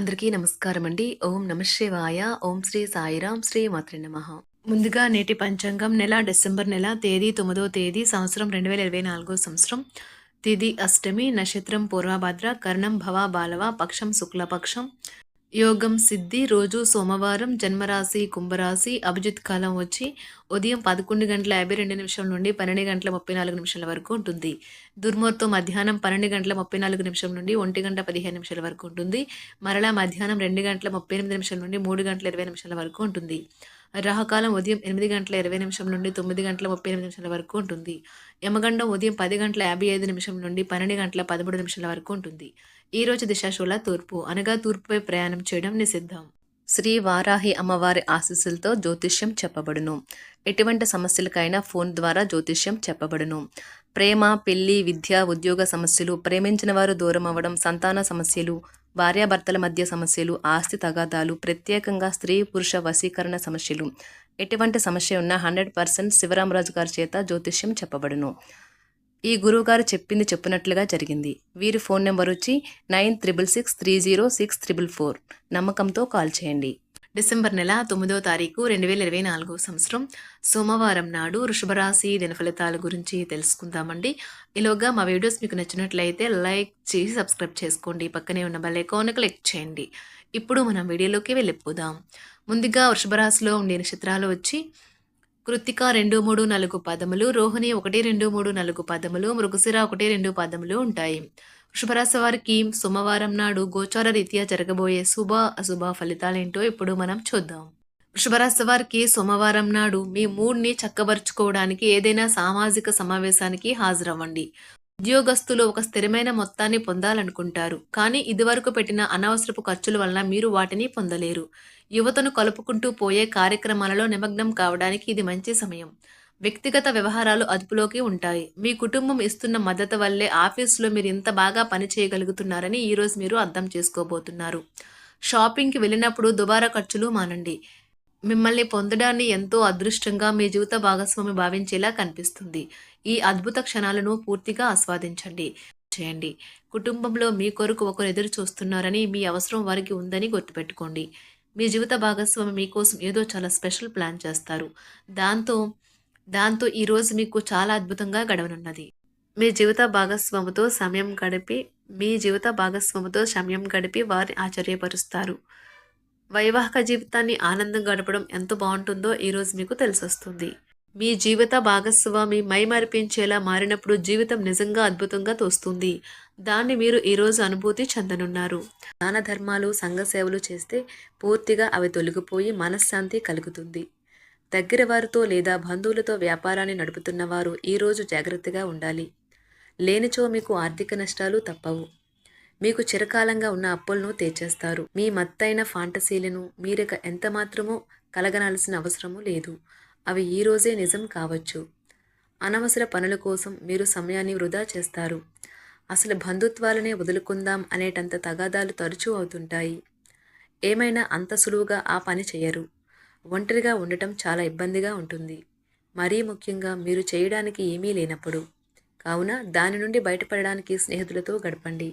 అందరికీ నమస్కారం అండి. ఓం నమ శివాయ. ఓం శ్రీ సాయిరాం శ్రీ మాత్రి నమ. ముందుగా నేటి పంచాంగం నెల డిసెంబర్ నెల తేదీ తొమ్మిదో తేదీ సంవత్సరం రెండు వేల ఇరవై నాలుగో సంవత్సరం. తిది అష్టమి నక్షత్రం పూర్వభద్ర కర్ణం భవ బాలవ పక్షం శుక్లపక్షం. యోగం సిద్ధి రోజు సోమవారం జన్మరాశి కుంభరాశి అభిజిత్ కాలం వచ్చి ఉదయం పదకొండు గంటల యాభై రెండు నిమిషం నుండి పన్నెండు గంటల ముప్పై నాలుగు నిమిషాల వరకు ఉంటుంది. దుర్ముహూర్తం మధ్యాహ్నం పన్నెండు గంటల ముప్పై నాలుగు నిమిషం నుండి ఒంటి గంట పదిహేను నిమిషాల వరకు ఉంటుంది. మరలా మధ్యాహ్నం రెండు గంటల ముప్పై ఎనిమిది నిమిషాల నుండి మూడు గంటల ఇరవై నిమిషాల వరకు ఉంటుంది. రాహకాలం ఉదయం ఎనిమిది గంటల ఇరవై నిమిషం నుండి తొమ్మిది గంటల ముప్పై ఎనిమిది నిమిషాల వరకు ఉంటుంది. యమగండం ఉదయం పది గంటల యాభై ఐదు నిమిషం నుండి పన్నెండు గంటల పదమూడు నిమిషాల వరకు ఉంటుంది. ఈ రోజు దిశాశూల తూర్పు అనగా తూర్పుపై ప్రయాణం చేయడం నిషిద్ధం. శ్రీ వారాహి అమ్మవారి ఆశీస్సులతో జ్యోతిష్యం చెప్పబడును. ఎటువంటి సమస్యలకైనా ఫోన్ ద్వారా జ్యోతిష్యం చెప్పబడును. ప్రేమ పెళ్ళి విద్య ఉద్యోగ సమస్యలు ప్రేమించిన వారు దూరం అవ్వడం సంతాన సమస్యలు భార్యాభర్తల మధ్య సమస్యలు ఆస్తి తగాదాలు ప్రత్యేకంగా స్త్రీ పురుష వశీకరణ సమస్యలు. ఎటువంటి సమస్య ఉన్నా హండ్రెడ్ పర్సెంట్ శివరామరాజు గారి చేత జ్యోతిష్యం చెప్పబడును. ఈ గురువుగారు చెప్పింది చెప్పినట్లుగా జరిగింది. వీరి ఫోన్ నెంబర్ వచ్చి nine triple six three zero six triple four. నమ్మకంతో కాల్ చేయండి. డిసెంబర్ నెల తొమ్మిదో తారీఖు రెండు వేల ఇరవై నాలుగో సంవత్సరం. సోమవారం నాడు వృషభరాశి దినఫలితాల గురించి తెలుసుకుందామండి. ఈలోగా మా వీడియోస్ మీకు నచ్చినట్లయితే లైక్ చేసి సబ్స్క్రైబ్ చేసుకోండి. పక్కనే ఉన్న బెల్ ఐకాన్ క్లిక్ చేయండి. ఇప్పుడు మనం వీడియోలోకి వెళ్ళిపోదాం. ముందుగా వృషభరాశిలో ఉండే నక్షత్రాలు వచ్చి కృత్తిక రెండు మూడు నాలుగు పదములు రోహిణి ఒకటి రెండు మూడు నాలుగు పదములు మృగశిర ఒకటి రెండు పదములు ఉంటాయి. వృషభరాశి వారికి సోమవారం నాడు గోచార రీత్యా జరగబోయే శుభ అశుభ ఫలితాలేంటో ఇప్పుడు మనం చూద్దాం. వృషభరాశి వారికి సోమవారం నాడు మీ మూడ్ని చక్కబరుచుకోవడానికి ఏదైనా సామాజిక సమావేశానికి హాజరవ్వండి. ఉద్యోగస్తులు ఒక స్థిరమైన మొత్తాన్ని పొందాలనుకుంటారు. కానీ ఇదివరకు పెట్టిన అనవసరపు ఖర్చుల వలన మీరు వాటిని పొందలేరు. యువతను కలుపుకుంటూ పోయే కార్యక్రమాలలో నిమగ్నం కావడానికి ఇది మంచి సమయం. వ్యక్తిగత వ్యవహారాలు అదుపులోకి ఉంటాయి. మీ కుటుంబం ఇస్తున్న మద్దతు వల్లే ఆఫీసులో మీరు ఇంత బాగా పని చేయగలుగుతున్నారని ఈరోజు మీరు అర్థం చేసుకోబోతున్నారు. షాపింగ్కి వెళ్ళినప్పుడు దుబారా ఖర్చులు మానండి. మిమ్మల్ని పొందడాన్ని ఎంతో అదృష్టంగా మీ జీవిత భాగస్వామి భావించేలా కనిపిస్తుంది. ఈ అద్భుత క్షణాలను పూర్తిగా ఆస్వాదించండి. చేయండి. కుటుంబంలో మీ కొరకు ఒకరు ఎదురు చూస్తున్నారని మీ అవసరం వారికి ఉందని గుర్తుపెట్టుకోండి. మీ జీవిత భాగస్వామి మీకోసం ఏదో చాలా స్పెషల్ ప్లాన్ చేస్తారు. దాంతో దాంతో ఈరోజు మీకు చాలా అద్భుతంగా గడవనున్నది. మీ జీవిత భాగస్వామితో సమయం గడిపి మీ జీవిత భాగస్వామితో సమయం గడిపి వారిని ఆశ్చర్యపరుస్తారు. వైవాహిక జీవితాన్ని ఆనందం గడపడం ఎంత బాగుంటుందో ఈరోజు మీకు తెలిసొస్తుంది. మీ జీవిత భాగస్వామి మైమరిపించేలా మారినప్పుడు జీవితం నిజంగా అద్భుతంగా తోస్తుంది. దాన్ని మీరు ఈరోజు అనుభూతి చెందనున్నారు. దాన ధర్మాలు సంఘ సేవలు చేస్తే పూర్తిగా అవి తొలగిపోయి మనశ్శాంతి కలుగుతుంది. దగ్గర వారితో లేదా బంధువులతో వ్యాపారాన్ని నడుపుతున్న వారు ఈరోజు జాగ్రత్తగా ఉండాలి. లేనిచో మీకు ఆర్థిక నష్టాలు తప్పవు. మీకు చిరకాలంగా ఉన్న అప్పులను తీర్చేస్తారు. మీ మత్తైన ఫాంటసీలను మీరిక ఎంత మాత్రమూ కలగనాల్సిన అవసరము లేదు. అవి ఈరోజే నిజం కావచ్చు. అనవసర పనుల కోసం మీరు సమయాన్ని వృధా చేస్తారు. అసలు బంధుత్వాలనే వదులుకుందాం అనేటంత తగాదాలు తరచూ అవుతుంటాయి. ఏమైనా అంత సులువుగా ఆ పని చేయరు. ఒంటరిగా ఉండటం చాలా ఇబ్బందిగా ఉంటుంది. మరీ ముఖ్యంగా మీరు చేయడానికి ఏమీ లేనప్పుడు. కావున దాని నుండి బయటపడడానికి స్నేహితులతో గడపండి.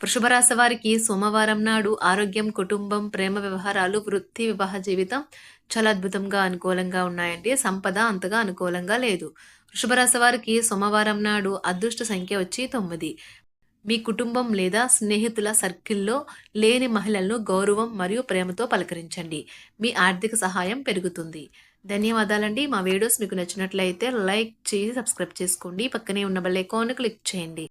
వృషభరాశి వారికి సోమవారం నాడు ఆరోగ్యం కుటుంబం ప్రేమ వ్యవహారాలు వృత్తి వివాహ జీవితం చాలా అద్భుతంగా అనుకూలంగా ఉన్నాయండి. సంపద అంతగా అనుకూలంగా లేదు. వృషభరాశి వారికి సోమవారం నాడు అదృష్ట సంఖ్య వచ్చి తొమ్మిది. మీ కుటుంబం లేదా స్నేహితుల సర్కిల్లో లేని మహిళలను గౌరవం మరియు ప్రేమతో పలకరించండి. మీ ఆర్థిక సహాయం పెరుగుతుంది. ధన్యవాదాలండి. మా వీడియోస్ మీకు నచ్చినట్లయితే లైక్ చేసి సబ్స్క్రైబ్ చేసుకోండి. పక్కనే ఉన్న బెల్ ఐకాన్ క్లిక్ చేయండి.